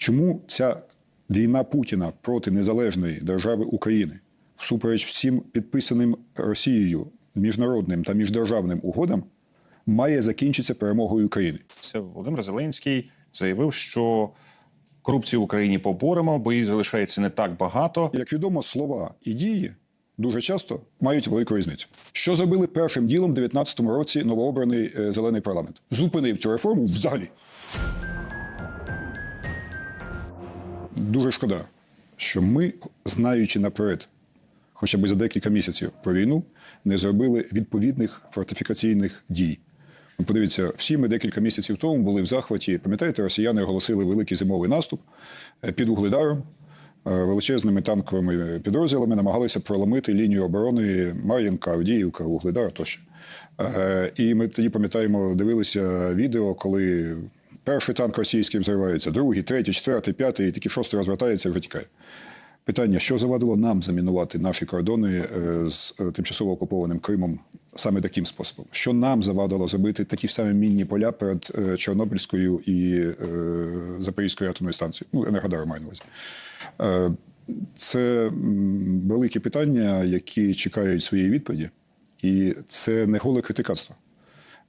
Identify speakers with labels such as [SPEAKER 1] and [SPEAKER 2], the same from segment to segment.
[SPEAKER 1] Чому ця війна Путіна проти незалежної держави України, всупереч всім підписаним Росією міжнародним та міждержавним угодам, має закінчитися перемогою України?
[SPEAKER 2] Це Володимир Зеленський заявив, що корупцію в Україні поборемо, бо її залишається не так багато.
[SPEAKER 1] Як відомо, слова і дії дуже часто мають велику різницю. Що зробили першим ділом в 2019 році новообраний е, зелений парламент? Зупинив цю реформу взагалі. Дуже шкода, що ми, знаючи наперед, хоча б за декілька місяців про війну, не зробили відповідних фортифікаційних дій. Ну, Подивіться, всі ми декілька місяців тому були в захваті. Пам'ятаєте, росіяни оголосили великий зимовий наступ е, під Угледаром. Е, Величезними танковими підрозділами намагалися проломити лінію оборони Мар'їнка, Авдіївка, Угледара тощо. Е, І ми тоді пам'ятаємо, дивилися відео, коли перший танк російський взривається, другий, третій, четвертий, п'ятий, і тільки шостий розвертається і вже тікає. Питання: що завадило нам замінувати наші кордони е, з е, тимчасово окупованим Кримом саме таким способом? Що нам завадило зробити такі ж самі мінні поля перед е, Чорнобильською і Запорізькою атомною станцією? Ну, Енергодаром маю на увазі. Це великі питання, які чекають своєї відповіді, і це не голе критиканство.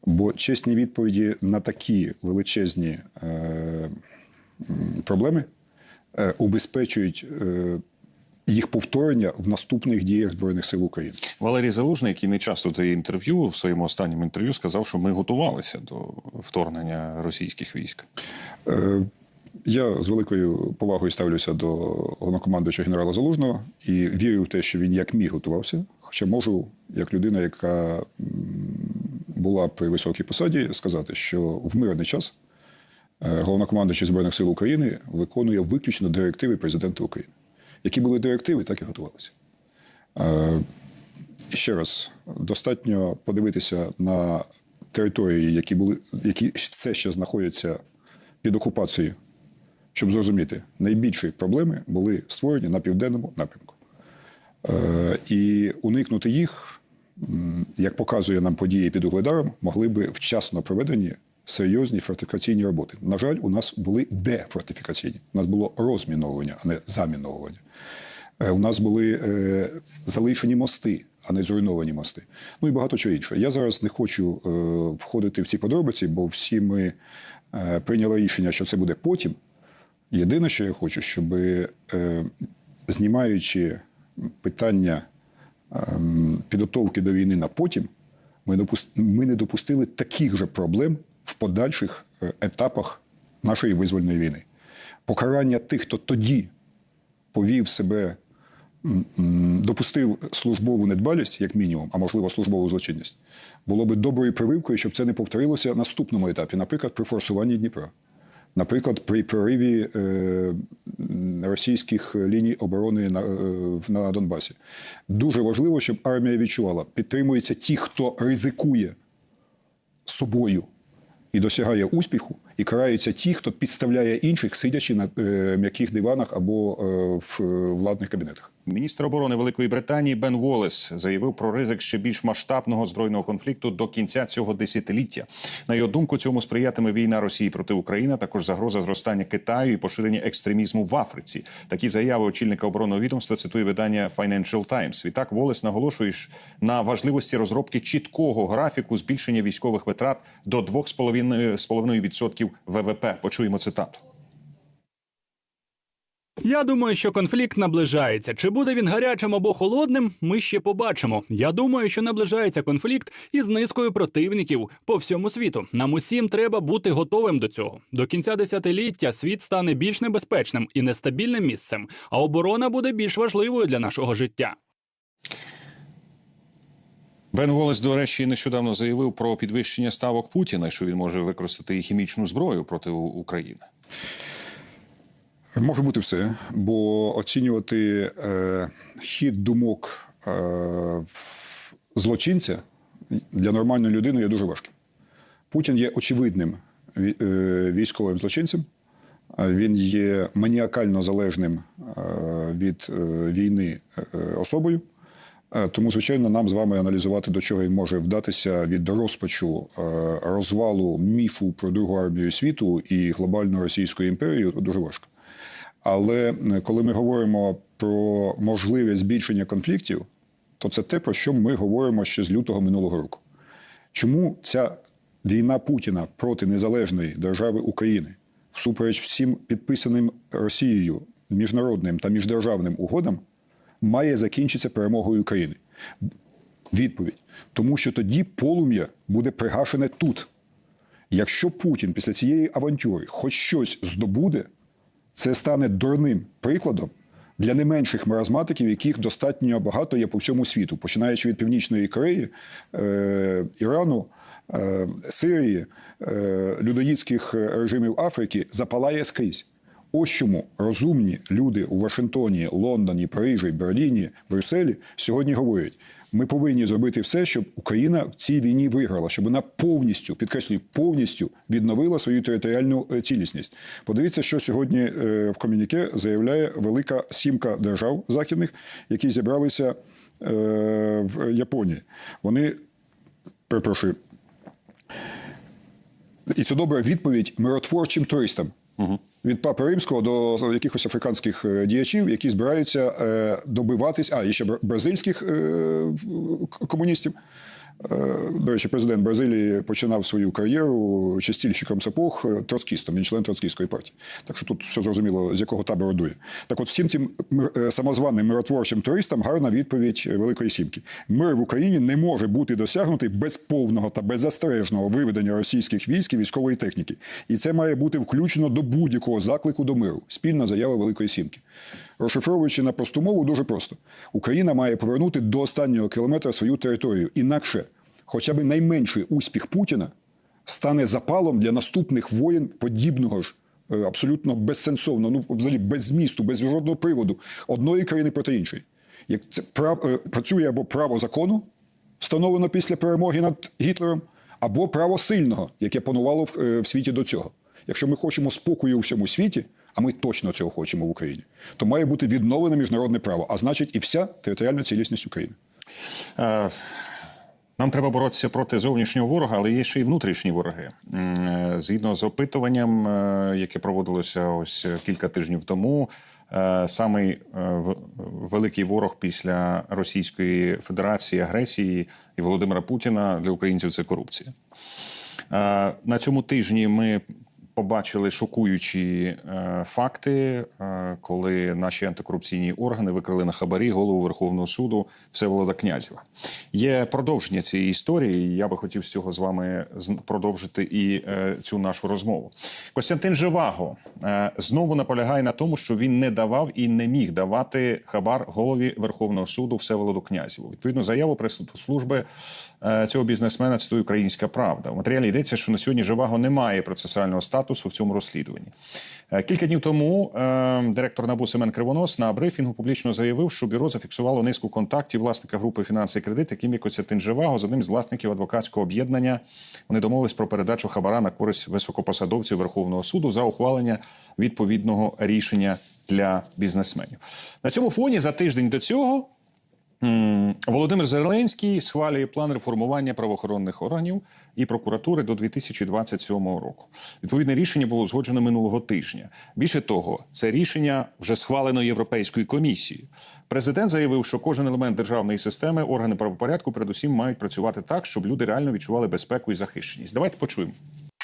[SPEAKER 1] Бо чесні відповіді на такі величезні е, проблеми е, убезпечують е, їх повторення в наступних діях Збройних сил України.
[SPEAKER 2] Валерій Залужний, який не часто дає інтерв'ю в своєму останньому інтерв'ю, сказав, що ми готувалися до вторгнення російських військ.
[SPEAKER 1] Е, Я з великою повагою ставлюся до головнокомандуючого генерала Залужного і вірю в те, що він як міг готувався. Хоча можу, як людина, яка була при високій посаді, сказати, що в мирний час е, головнокомандуючий Збройних сил України виконує виключно директиви президента України. Які були директиви, так і готувалися. Е, ще раз, достатньо подивитися на території, які були, які все ще знаходяться під окупацією, щоб зрозуміти, найбільші проблеми були створені на південному напрямку. Е, І уникнути їх, як показує нам події під Угледаром, могли би вчасно проведені серйозні фортифікаційні роботи. На жаль, у нас були дефортифікаційні. У нас було розміновування, а не заміновування. Е, У нас були е, залишені мости, а не зруйновані мости. Ну і багато чого іншого. Я зараз не хочу е, входити в ці подробиці, бо всі ми е, прийняли рішення, що це буде потім. Єдине, що я хочу, щоб е, знімаючи питання підготовки до війни на потім, ми, не допустили таких же проблем в подальших е, етапах нашої визвольної війни. Покарання тих, хто тоді повів себе, допустив службову недбалість, як мінімум, а можливо службову злочинність, було би доброю прививкою, щоб це не повторилося на наступному етапі, наприклад, при форсуванні Дніпра. Наприклад, при прориві е, російських ліній оборони на, е, на Донбасі. Дуже важливо, щоб армія відчувала, підтримуються ті, хто ризикує собою і досягає успіху, і караються ті, хто підставляє інших, сидячи на е, м'яких диванах або в владних кабінетах.
[SPEAKER 2] Міністр оборони Великої Британії Бен Волес заявив про ризик ще більш масштабного збройного конфлікту до кінця цього десятиліття. На його думку, цьому сприятиме війна Росії проти України, також загроза зростання Китаю і поширення екстремізму в Африці. Такі заяви очільника оборонного відомства цитує видання Financial Times. Відтак Волес наголошує на важливості розробки чіткого графіку збільшення військових витрат до 2,5% ВВП. Почуємо цитату.
[SPEAKER 3] Я думаю, що конфлікт наближається. Чи буде він гарячим або холодним, ми ще побачимо. Я думаю, що наближається конфлікт із низкою противників по всьому світу. Нам усім треба бути готовим до цього. До кінця десятиліття світ стане більш небезпечним і нестабільним місцем, а оборона буде більш важливою для нашого життя.
[SPEAKER 2] Бен Волес, до речі, нещодавно заявив про підвищення ставок Путіна, що він може використати хімічну зброю проти України.
[SPEAKER 1] Може бути все, бо оцінювати е, хід думок е, злочинця для нормальної людини є дуже важко. Путін є очевидним е, військовим злочинцем. Він є маніакально залежним е, від е, війни е, особою. Е, Тому, звичайно, нам з вами аналізувати, до чого він може вдатися від розпачу е, розвалу міфу про Другу армію світу і глобальну Російську імперію дуже важко. Але е, коли ми говоримо про можливе збільшення конфліктів, то це те, про що ми говоримо ще з лютого минулого року. Чому ця війна Путіна проти незалежної держави України, всупереч всім підписаним Росією міжнародним та міждержавним угодам, має закінчитися перемогою України? Відповідь: тому що тоді полум'я буде пригашене тут. Якщо Путін після цієї авантюри хоч щось здобуде, це стане дурним прикладом для не менших маразматиків, яких достатньо багато є по всьому світу, починаючи від Північної Кореї, е, Ірану, е, Сирії, е, людоїдських режимів Африки, запалає скрізь. Ось чому розумні люди у Вашингтоні, Лондоні, Парижі, Берліні, Брюсселі сьогодні говорять: ми повинні зробити все, щоб Україна в цій війні виграла, щоб вона повністю, підкреслюю, повністю відновила свою територіальну е, цілісність. Подивіться, що сьогодні е, в комюніке заявляє велика сімка держав західних, які зібралися е, в Японії. Вони перепрошую. І це добра відповідь миротворчим туристам. Від папи римського до якихось африканських е, діячів, які збираються е, добиватись, а і ще бра- бразильських е, комуністів. Е, До речі, президент Бразилії починав свою кар'єру чистільщиком сапог е, троцкістом, він член троцкістської партії. Так що тут все зрозуміло, з якого табору дує. Так от всім цим е, самозваним миротворчим туристам гарна відповідь Великої Сімки. Мир в Україні не може бути досягнутий без повного та беззастережного виведення російських військ і військової техніки. І це має бути включено до будь-якого заклику до миру. Спільна заява Великої Сімки. Розшифровуючи на просту мову, дуже просто: Україна має повернути до останнього кілометра свою територію. Інакше, хоча б найменший успіх Путіна стане запалом для наступних воєн подібного ж. е, Абсолютно безсенсовно, ну взагалі без змісту, без жодного приводу одної країни проти іншої. Як це прав, е, працює або право закону, встановлено після перемоги над Гітлером, або право сильного, яке панувало в, е, в світі до цього. Якщо ми хочемо спокою у всьому світі, а ми точно цього хочемо в Україні, то має бути відновлене міжнародне право, а значить і вся територіальна цілісність України.
[SPEAKER 2] Е, Нам треба боротися проти зовнішнього ворога, але є ще й внутрішні вороги. Е, Згідно з опитуванням, е, яке проводилося ось кілька тижнів тому, самий великий ворог після Російської Федерації агресії і Володимира Путіна для українців це корупція. На цьому тижні ми побачили шокуючі е, факти, е, коли наші антикорупційні органи викрили на хабарі голову Верховного суду Всеволода Князєва. Є продовження цієї історії. і Я би хотів з цього з вами продовжити і е, цю нашу розмову. Костянтин Живаго знову наполягає на тому, що він не давав і не міг давати хабар голові Верховного суду Всеволоду Князєву. Відповідно, заяву прес-служби цього бізнесмена цитує Українська Правда. В матеріалі йдеться, що на сьогодні Живаго не має процесуального статусу в цьому розслідуванні. Е, Кілька днів тому е, директор НАБУ Семен Кривонос на брифінгу публічно заявив, що бюро зафіксувало низку контактів власника групи «Фінанси і кредит», яким є Костянтин Живаго, з одним з власників адвокатського об'єднання. Вони домовились про передачу хабара на користь високопосадовців Верховного суду за ухвалення відповідного рішення для бізнесменів. На цьому фоні за тиждень до цього Володимир Зеленський схвалює план реформування правоохоронних органів і прокуратури до 2027 року. Відповідне рішення було узгоджено минулого тижня. Більше того, це рішення вже схвалено Європейською комісією. Президент заявив, що кожен елемент державної системи, органи правопорядку, передусім мають працювати так, щоб люди реально відчували безпеку і захищеність. Давайте почуємо.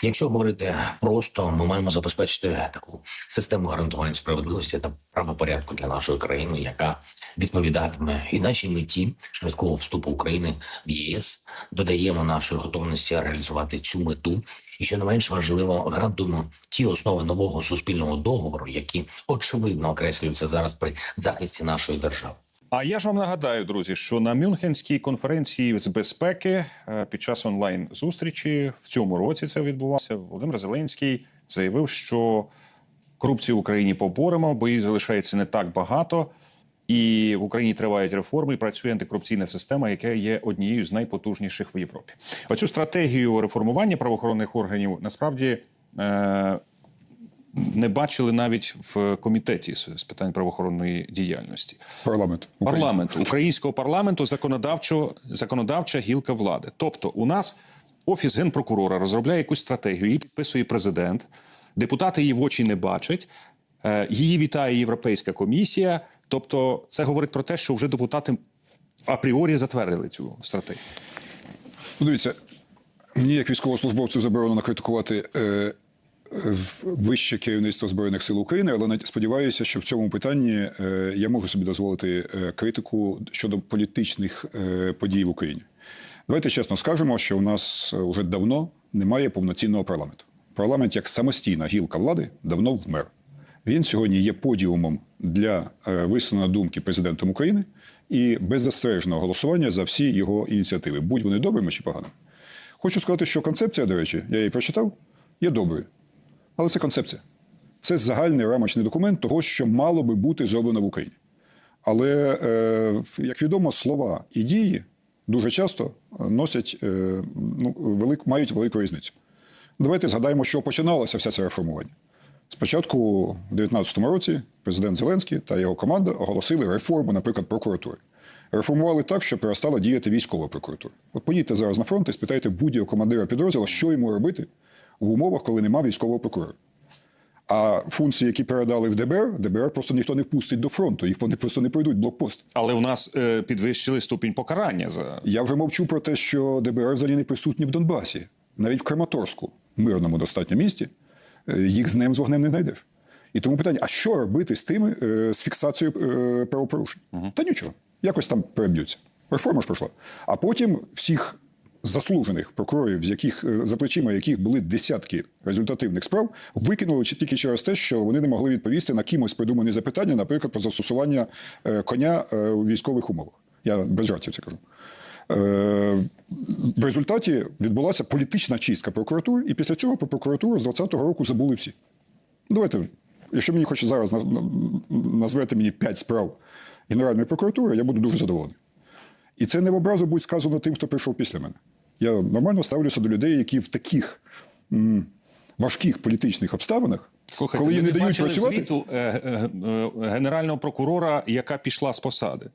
[SPEAKER 4] Якщо говорити просто, ми маємо забезпечити таку систему гарантування справедливості та правопорядку для нашої країни, яка відповідатиме і нашій меті швидкого вступу України в ЄС. Додаємо нашої готовності реалізувати цю мету. І що не менш важливо, гарантуємо ті основи нового суспільного договору, які очевидно окреслюються зараз при захисті нашої держави.
[SPEAKER 2] А я ж вам нагадаю, друзі, що на Мюнхенській конференції з безпеки е, під час онлайн зустрічі в цьому році це відбувалося. Володимир Зеленський заявив, що корупцію в Україні поборемо, бо її залишається не так багато. І в Україні тривають реформи, і працює антикорупційна система, яка є однією з найпотужніших в Європі. Оцю стратегію реформування правоохоронних органів насправді е, не бачили навіть в комітеті з питань правоохоронної діяльності.
[SPEAKER 1] Парламент.
[SPEAKER 2] Парламент українського парламенту законодавчо законодавча гілка влади. Тобто, у нас офіс генпрокурора розробляє якусь стратегію, її підписує президент. Депутати її в очі не бачать. Е, Її вітає Європейська комісія. Тобто, це говорить про те, що вже депутати апріорі затвердили цю стратегію.
[SPEAKER 1] Ну, дивіться, мені як військовослужбовцю заборонено критикувати е, вище керівництво Збройних сил України, але сподіваюся, що в цьому питанні е, я можу собі дозволити е, критику щодо політичних е, подій в Україні. Давайте чесно скажемо, що у нас вже давно немає повноцінного парламенту. Парламент як самостійна гілка влади давно вмер. Він сьогодні є подіумом для висловлення думки президентом України і беззастережного голосування за всі його ініціативи, будь вони добрими чи поганими. Хочу сказати, що концепція, до речі, я її прочитав, є доброю. Але це концепція. Це загальний рамочний документ того, що мало би бути зроблено в Україні. Але, е, як відомо, слова і дії дуже часто е, носять е, ну, велик, мають велику різницю. Давайте згадаємо, що починалося вся ця реформування. Спочатку, в 2019 році, президент Зеленський та його команда оголосили реформу, наприклад, прокуратури. Реформували так, що перестала діяти військова прокуратура. От поїдьте зараз на фронт і спитайте будь-якого командира підрозділу, що йому робити в умовах, коли нема військового прокурора. А функції, які передали в ДБР, ДБР просто ніхто не впустить до фронту, їх вони просто не пройдуть блокпост.
[SPEAKER 2] Але у нас е, підвищили ступінь покарання за
[SPEAKER 1] Я вже мовчу про те, що ДБР взагалі не присутні в Донбасі, навіть в Краматорську, мирному достатньо місті, е, їх з ним з вогнем не знайдеш. І тому питання: а що робити з тими е, з фіксацією е, правопорушень? Та нічого, якось там переб'ються. Реформа ж пройшла. А потім всіх заслужених прокурорів, з яких е, за плечима яких були десятки результативних справ, викинули чи- тільки через те, що вони не могли відповісти на кимось придумані запитання, наприклад, про застосування е, коня е, у військових умовах. Я без жартів це кажу. В результаті відбулася політична чистка прокуратури, і після цього про прокуратуру з 2020 року забули всі. Давайте, якщо мені хоче зараз на- на- назвати мені п'ять справ Генеральної прокуратури, я буду дуже задоволений. І це не в образу будь сказано тим, хто прийшов після мене. Я нормально ставлюся до людей, які в таких м, важких політичних обставинах,
[SPEAKER 2] Слухайте,
[SPEAKER 1] коли не дають працювати.
[SPEAKER 2] звіту е, е, е, генерального прокурора, яка пішла з посади.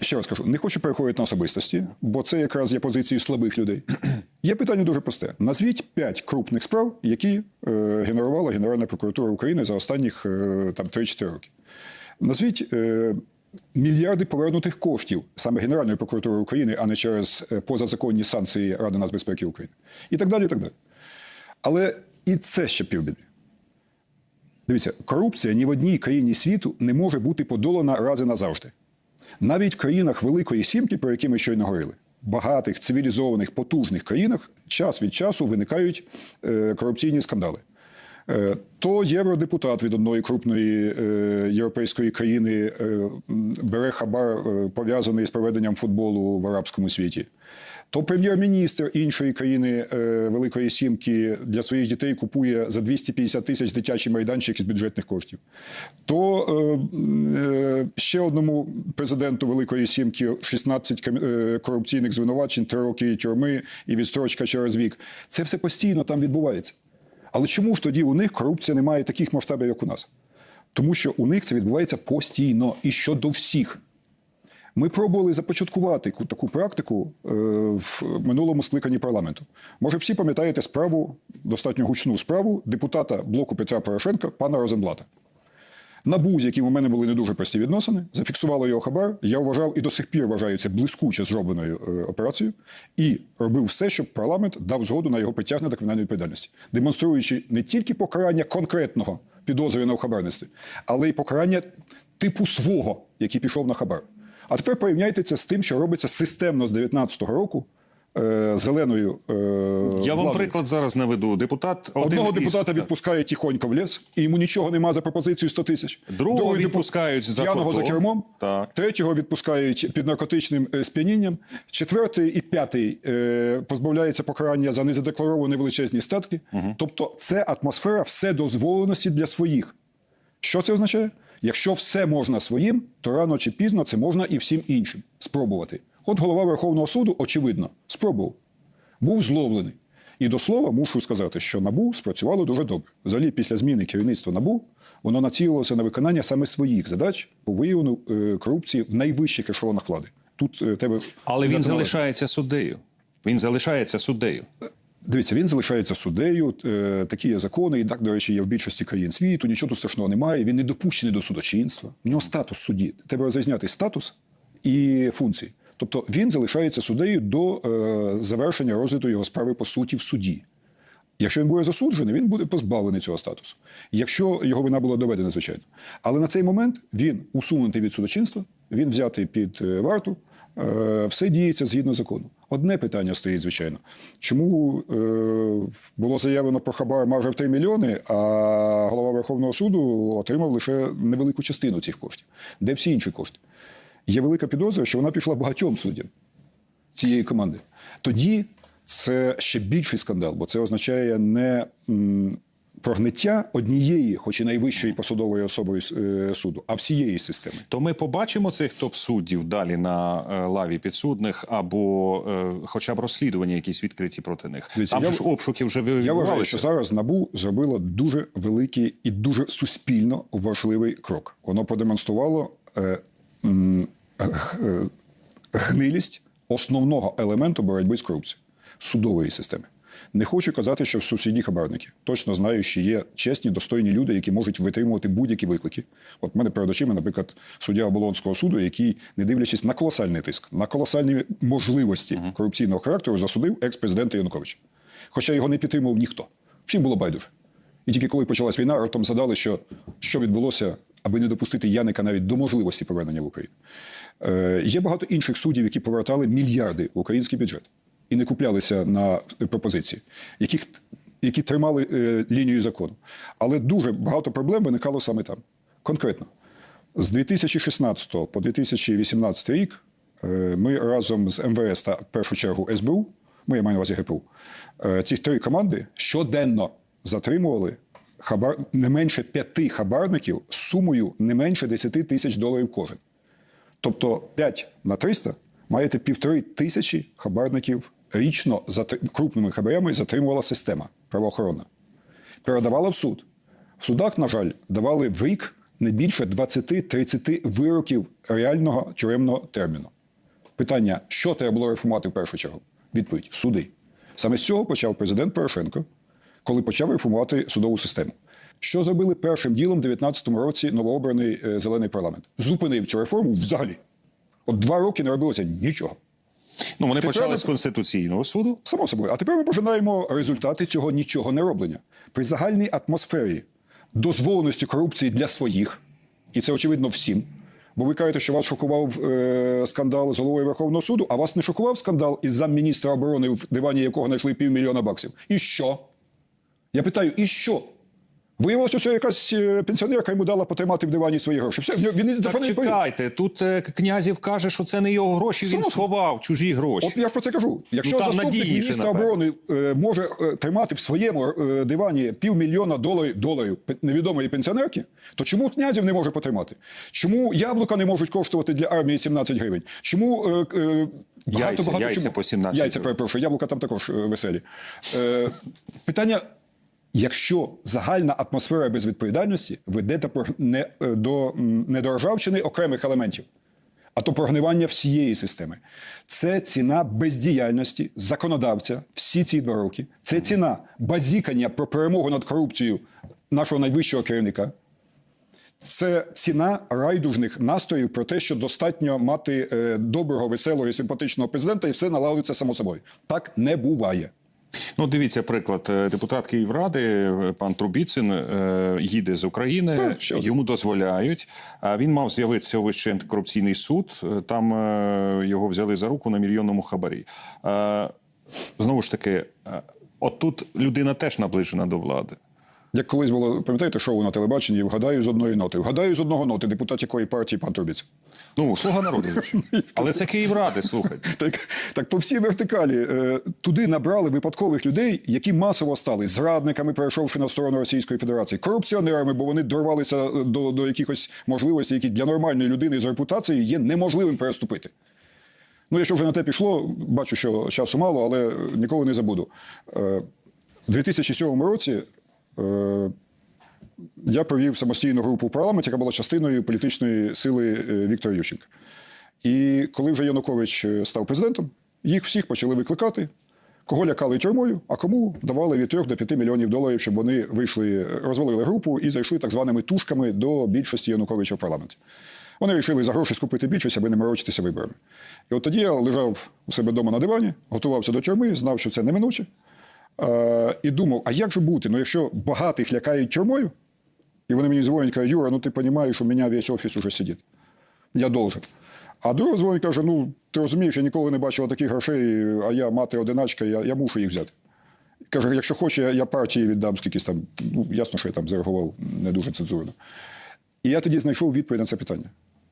[SPEAKER 1] Ще раз кажу, не хочу переходити на особистості, бо це якраз є позиції слабих людей. Є питання дуже просте: назвіть п'ять крупних справ, які е, генерувала Генеральна прокуратура України за останніх е, там 3-4 роки. Назвіть е, мільярди повернутих коштів саме Генеральної прокуратури України, а не через е, позазаконні санкції Ради нацбезпеки України. І так далі. і так далі. Але і це ще півбіди. Дивіться, корупція ні в одній країні світу не може бути подолана раз і назавжди. Навіть в країнах Великої Сімки, про які ми щойно говорили, багатих, цивілізованих, потужних країнах час від часу виникають е, корупційні скандали. Е, то євродепутат від одної крупної е, європейської країни е, бере хабар пов'язаний з проведенням футболу в арабському світі. То прем'єр-міністр іншої країни Великої Сімки для своїх дітей купує за 250 тисяч дитячий майданчик із бюджетних коштів. То е, ще одному президенту Великої Сімки 16 кам- е, корупційних звинувачень, 3 роки тюрми і відстрочка через вік. Це все постійно там відбувається. Але чому ж тоді у них корупція не має таких масштабів, як у нас? Тому що у них це відбувається постійно і щодо всіх. Ми пробували започаткувати таку практику е, в минулому скликанні парламенту. Може, всі пам'ятаєте справу, достатньо гучну справу депутата блоку Петра Порошенка, пана Розенблата. НАБУ, з яким у мене були не дуже прості відносини, зафіксувало його хабар. Я вважав і до сих пір вважаю це блискуче зробленою е, операцією, і робив все, щоб парламент дав згоду на його притягнення до кримінальної відповідальності, демонструючи не тільки покарання конкретного підозрюваного в хабарництві, але й покарання типу свого, який пішов на хабар. А тепер порівняйте це з тим, що робиться системно з 19-го року зеленою. Е,
[SPEAKER 2] Я вам
[SPEAKER 1] владою.
[SPEAKER 2] приклад зараз наведу. Депутат
[SPEAKER 1] Одного
[SPEAKER 2] із-
[SPEAKER 1] депутата відпускають тихонько в ліс, і йому нічого нема за пропозицію 100 тисяч.
[SPEAKER 2] Другого
[SPEAKER 1] відпу-
[SPEAKER 2] відпускають за
[SPEAKER 1] п'яного за кермом.
[SPEAKER 2] Так.
[SPEAKER 1] Третього відпускають під наркотичним е, сп'янінням. Четвертий і п'ятий е, позбавляється покарання за незадекларовані величезні статки. Тобто, це атмосфера вседозволеності для своїх. Що це означає? Якщо все можна своїм, то рано чи пізно це можна і всім іншим спробувати. От голова Верховного суду, очевидно, спробував. Був зловлений. І до слова, мушу сказати, що НАБУ спрацювало дуже добре. Взагалі, після зміни керівництва НАБУ, воно націлилося на виконання саме своїх задач по виявленню е, корупції в найвищих ешелонах влади. Тут е, тебе
[SPEAKER 2] Але він залишається суддею. Він залишається суддею.
[SPEAKER 1] Дивіться, він залишається суддею, е, такі є закони, і так, до речі, є в більшості країн світу, нічого тут страшного немає. Він не допущений до судочинства. В нього статус судді. Треба розрізняти статус і функції. Тобто він залишається суддею до е, завершення розгляду його справи по суті в суді. Якщо він буде засуджений, він буде позбавлений цього статусу. Якщо його вина була доведена, звичайно. Але на цей момент він усунутий від судочинства, він взятий під е, варту, е, все діється згідно закону. Одне питання стоїть, звичайно. Чому е, було заявлено про хабар майже в 3 мільйони, а голова Верховного суду отримав лише невелику частину цих коштів? Де всі інші кошти? Є велика підозра, що вона пішла багатьом суддям цієї команди. Тоді це ще більший скандал, бо це означає не прогниття однієї, хоч і найвищої посадової особи е, суду, а всієї системи.
[SPEAKER 2] То ми побачимо цих топ суддів далі на е, лаві підсудних, або е, хоча б розслідування якісь відкриті проти них.
[SPEAKER 1] Дивіться,
[SPEAKER 2] Там
[SPEAKER 1] я
[SPEAKER 2] ж обшуки вже
[SPEAKER 1] Я вважаю, що зараз НАБУ зробило дуже великий і дуже суспільно важливий крок. Воно продемонструвало гнилість основного елементу боротьби з корупцією судової системи. Не хочу казати, що в сусіді хабарники. Точно знаю, що є чесні, достойні люди, які можуть витримувати будь-які виклики. От в мене перед очима, наприклад, суддя Оболонського суду, який, не дивлячись на колосальний тиск, на колосальні можливості корупційного характеру, засудив екс-президента Януковича. Хоча його не підтримував ніхто. Всім було байдуже. І тільки коли почалась війна, раптом задали, що, що відбулося, аби не допустити Яника навіть до можливості повернення в Україну. Е, є багато інших суддів, які повертали мільярди в український бюджет і не куплялися на пропозиції, яких, які тримали е, лінію закону. Але дуже багато проблем виникало саме там. Конкретно, з 2016 по 2018 рік е, ми разом з МВС та в першу чергу СБУ, ми я маю на увазі ГПУ, е, ці три команди щоденно затримували хабар не менше п'яти хабарників з сумою не менше 10 тисяч доларів кожен. Тобто 5 на 300 маєте півтори тисячі хабарників річно за крупними хабарями затримувала система правоохоронна. Передавала в суд. В судах, на жаль, давали в рік не більше 20-30 вироків реального тюремного терміну. Питання, що треба було реформувати в першу чергу? Відповідь суди. Саме з цього почав президент Порошенко, коли почав реформувати судову систему. Що зробили першим ділом у 2019 році новообраний е, зелений парламент? Зупинив цю реформу взагалі. От два роки не робилося нічого.
[SPEAKER 2] Ну вони
[SPEAKER 1] Тепер
[SPEAKER 2] почали
[SPEAKER 1] ми-
[SPEAKER 2] з конституційного суду.
[SPEAKER 1] Само собою. А тепер ми пожинаємо результати цього нічого не роблення. При загальній атмосфері дозволеності корупції для своїх, і це очевидно всім. Бо ви кажете, що вас шокував е, скандал з головою Верховного суду, а вас не шокував скандал із замміністра оборони, в дивані якого знайшли півмільйона баксів. І що? Я питаю, і що? Виявилося, що якась е, пенсіонерка йому дала потримати в дивані свої гроші. Все, він
[SPEAKER 2] Так чекайте, тут е, князів каже, що це не його гроші, він сховав чужі гроші.
[SPEAKER 1] От я ж про це кажу. Якщо
[SPEAKER 2] Ну,
[SPEAKER 1] заступник міністра оборони е, може тримати в своєму дивані півмільйона доларів, доларів невідомої пенсіонерки, то чому князів не може потримати? Чому яблука не можуть коштувати для армії 17 гривень? Чому е, е,
[SPEAKER 2] Яйця, яйця
[SPEAKER 1] чому?
[SPEAKER 2] по 17
[SPEAKER 1] Яйця, перепрошую, яблука там також веселі. Е, питання. Якщо загальна атмосфера безвідповідальності веде до, не, е, до недорожавчини окремих елементів, а то прогнивання всієї системи. Це ціна бездіяльності законодавця всі ці два роки. Це ціна базікання про перемогу над корупцією нашого найвищого керівника. Це ціна райдужних настроїв про те, що достатньо мати е, доброго, веселого і симпатичного президента, і все налагодиться само собою. Так не буває.
[SPEAKER 2] Ну, дивіться, приклад. Е, Депутат Київради, е, пан Трубіцин, е, їде з України,
[SPEAKER 1] ще
[SPEAKER 2] йому дозволяють. А він мав з'явитися у Вищий антикорупційний суд. Там його взяли за руку на мільйонному хабарі. Знову ж таки, отут людина теж наближена до влади.
[SPEAKER 1] Як колись було, пам'ятаєте, шоу на телебаченні Вгадаю з одної ноти. Вгадаю з одного ноти, депутат якої партії пан Трубіць.
[SPEAKER 2] Ну, слуга народу. Але це Київради, слухайте.
[SPEAKER 1] Так, так по всій вертикалі е, туди набрали випадкових людей, які масово стали зрадниками, перейшовши на сторону Російської Федерації, корупціонерами, бо вони дорвалися до, до якихось можливостей, які для нормальної людини з репутацією є неможливим переступити. Ну, якщо вже на те пішло, бачу, що часу мало, але ніколи не забуду. Е, У 2007 році е, я провів самостійну групу в парламенті, яка була частиною політичної сили е, Віктора Ющенка. І коли вже Янукович е, став президентом, їх всіх почали викликати. Кого лякали тюрмою, а кому давали від 3 до 5 мільйонів доларів, щоб вони вийшли, розвалили групу і зайшли так званими тушками до більшості Януковича в парламенті. Вони вирішили за гроші скупити більшість, аби не морочитися виборами. І от тоді я лежав у себе вдома на дивані, готувався до тюрми, знав, що це неминуче. Е, і думав, а як же бути? Ну, якщо багатих лякають тюрмою, і вони мені дзвонять, кажуть, Юра, ну ти розумієш, у мене весь офіс уже сидить. Я должен. А друга дзвонить, каже: ну, ти розумієш, я ніколи не бачила таких грошей, а я мати одиначка, я, я мушу їх взяти. Каже, якщо хочеш, я, я партії віддам скількись там. Ну, ясно, що я там зареагував не дуже цензурно. І я тоді знайшов відповідь на це питання.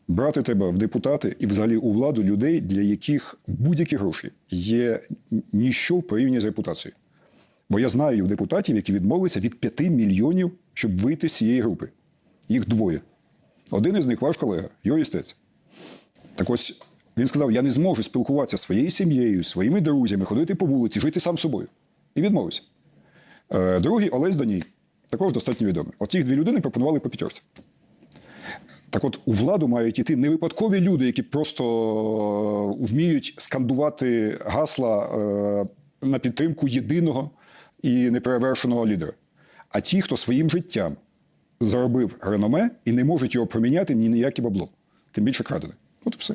[SPEAKER 1] Брати тебе в депутати і взагалі у владу людей, для яких будь-які гроші є ніщо в порівнянні з репутацією. Бо я знаю депутатів, які відмовилися від 5 мільйонів, щоб вийти з цієї групи. Їх двоє. Один із них ваш колега, Юрій Стець. Так ось він сказав: я не зможу спілкуватися зі своєю сім'єю, своїми друзями, ходити по вулиці, жити сам собою. І відмовився. Е, Другий Олесь Доній, також достатньо відомий. Оці дві людини пропонували по п'ятерці. Так от у владу мають йти не випадкові люди, які просто е, вміють скандувати гасла е, на підтримку єдиного і неперевершеного лідера, а ті, хто своїм життям заробив реноме і не можуть його проміняти ні на яке бабло, тим більше крадене. От і все.